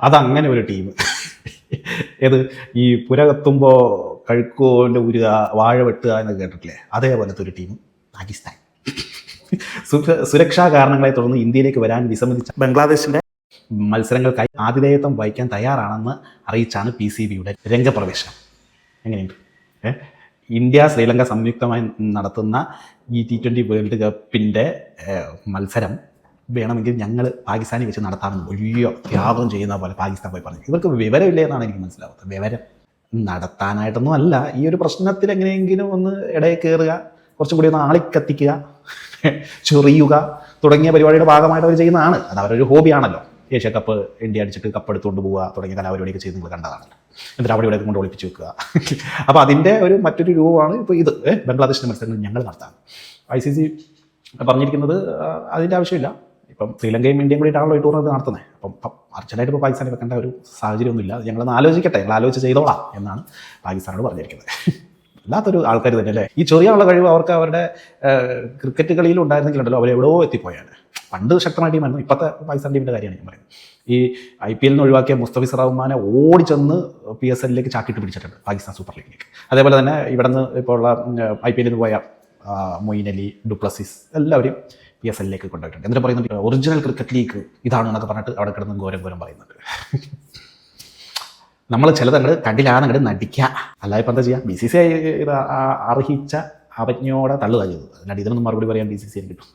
അതങ്ങനെ ഒരു ടീം. ഏത് ഈ പുര കത്തുമ്പോൾ കഴുക്കോന്റെ ഉരുക വാഴ വെട്ടുക എന്ന് കേട്ടിട്ടില്ലേ? അതേപോലത്തെ ഒരു ടീം പാകിസ്ഥാൻ. സുരക്ഷാ കാരണങ്ങളെ തുടർന്ന് ഇന്ത്യയിലേക്ക് വരാൻ വിസമ്മതിച്ച ബംഗ്ലാദേശിന്റെ മത്സരങ്ങൾക്കായി ആതിഥേയത്വം വഹിക്കാൻ തയ്യാറാണെന്ന് അറിയിച്ചാണ് പി സി ബിയുടെ രംഗപ്രവേശനം. എങ്ങനെയുണ്ട്? ഇന്ത്യ ശ്രീലങ്ക സംയുക്തമായി നടത്തുന്ന ഈ ടി ട്വന്റി വേൾഡ് കപ്പിന്റെ മത്സരം വേണമെങ്കിൽ ഞങ്ങൾ പാകിസ്ഥാനിൽ വെച്ച് നടത്താമെന്ന് വലിയ ത്യാഗം ചെയ്യുന്ന പോലെ പാകിസ്ഥാൻ പോയി പറഞ്ഞു. ഇവർക്ക് വിവരമില്ല എന്നാണ് എനിക്ക് മനസ്സിലാവുന്നത് വിവരം നടത്താനായിട്ടൊന്നും അല്ല. ഈ ഒരു പ്രശ്നത്തിൽ എങ്ങനെയെങ്കിലും ഒന്ന് ഇടയിൽ കയറുക കുറച്ചും കൂടി ഒന്ന് ആളിക്കത്തിക്കുക ചെറിയുക തുടങ്ങിയ പരിപാടിയുടെ ഭാഗമായിട്ട് അവർ ചെയ്യുന്നതാണ്. അത് അവരൊരു ഹോബിയാണല്ലോ. ഏഷ്യ കപ്പ് ഇന്ത്യ അടിച്ചിട്ട് കപ്പ് എടുത്തുകൊണ്ട് പോവുക തുടങ്ങിയ കലാപരിപാടിയൊക്കെ ചെയ്ത് നിങ്ങൾ കണ്ടതാണല്ലോ. എന്നിട്ട് അവിടെ ഇവിടെയൊക്കെ കൊണ്ട് ഒളിപ്പിച്ച് വെക്കുക. അപ്പോൾ അതിന്റെ ഒരു മറ്റൊരു രൂപമാണ് ഇപ്പോൾ ഇത്. ബംഗ്ലാദേശിന്റെ മത്സരങ്ങൾ ഞങ്ങൾ നടത്താം. ഐ സി സി പറഞ്ഞിരിക്കുന്നത് അതിന്റെ ആവശ്യമില്ല. ഇപ്പം ശ്രീലങ്കയും ഇന്ത്യയും കൂടിയിട്ടാണല്ലോ ഈ ടൂർണമെന്റ് നടത്തുന്നത്. അപ്പം അർജന്റായിട്ട് ഇപ്പോൾ പാകിസ്ഥാനെ വെക്കേണ്ട ഒരു സാഹചര്യമൊന്നുമില്ല ഞങ്ങളൊന്ന് ആലോചിക്കട്ടെ. ഞങ്ങൾ ആലോചിച്ച് ചെയ്തോളാം എന്നാണ് പാകിസ്ഥാനോട് പറഞ്ഞിരിക്കുന്നത്. വല്ലാത്തൊരു ആൾക്കാർ തന്നെ അല്ലേ? ഈ ചെറിയുള്ള കഴിവ് അവർക്ക് അവരുടെ ക്രിക്കറ്റ് കളിയിൽ ഉണ്ടായിരുന്നെങ്കിലുണ്ടല്ലോ. അവർ എവിടെയോ എത്തിപ്പോയാണ്. പണ്ട് ശക്തമായ ടീമായിരുന്നു ഇപ്പോഴത്തെ പാകിസ്ഥാൻ ടീമിന്റെ കാര്യമാണ് ഞാൻ പറയുന്നത്. ഈ ഐ പി എല്ലിന് ഒഴിവാക്കിയ മുസ്തഫിസ് റഹ്മാനെ ഓടി ചെന്ന് പി എസ് എല്ലിലേക്ക് ചാക്കിട്ട് പിടിച്ചിട്ടുണ്ട് പാകിസ്ഥാൻ സൂപ്പർ ലീഗിലേക്ക് അതേപോലെ തന്നെ ഇവിടെ നിന്ന് ഇപ്പോൾ ഉള്ള ഐ പി എല്ലിൽ നിന്ന് പോയ മൊയിൻ അലി ഡുപ്ലസിസ് എല്ലാവരും പി എസ് എല്ലിലേക്ക് കൊണ്ടുപോയിട്ടുണ്ട്. എന്നിട്ട് പറയുന്നുണ്ട് ഒറിജിനൽ ക്രിക്കറ്റ് ലീഗ് ഇതാണ് എന്നൊക്കെ പറഞ്ഞിട്ട് അവിടെ കിടന്ന് ഘോരം ഘോരം പറയുന്നുണ്ട്. നമ്മൾ ചിലത് അങ്ങോട്ട് കണ്ടിലാണ് നടിക്കുക. അല്ലാതെ ഇപ്പം എന്താ ചെയ്യുക? ബി സി സി ഐ ഇത് അർഹിച്ച അവജ്ഞയോടെ തള്ളുക ചെയ്തത്. അല്ലാണ്ട് ഇതിനൊന്നും മറുപടി പറയാൻ ബി സി സി ഐ കിട്ടും.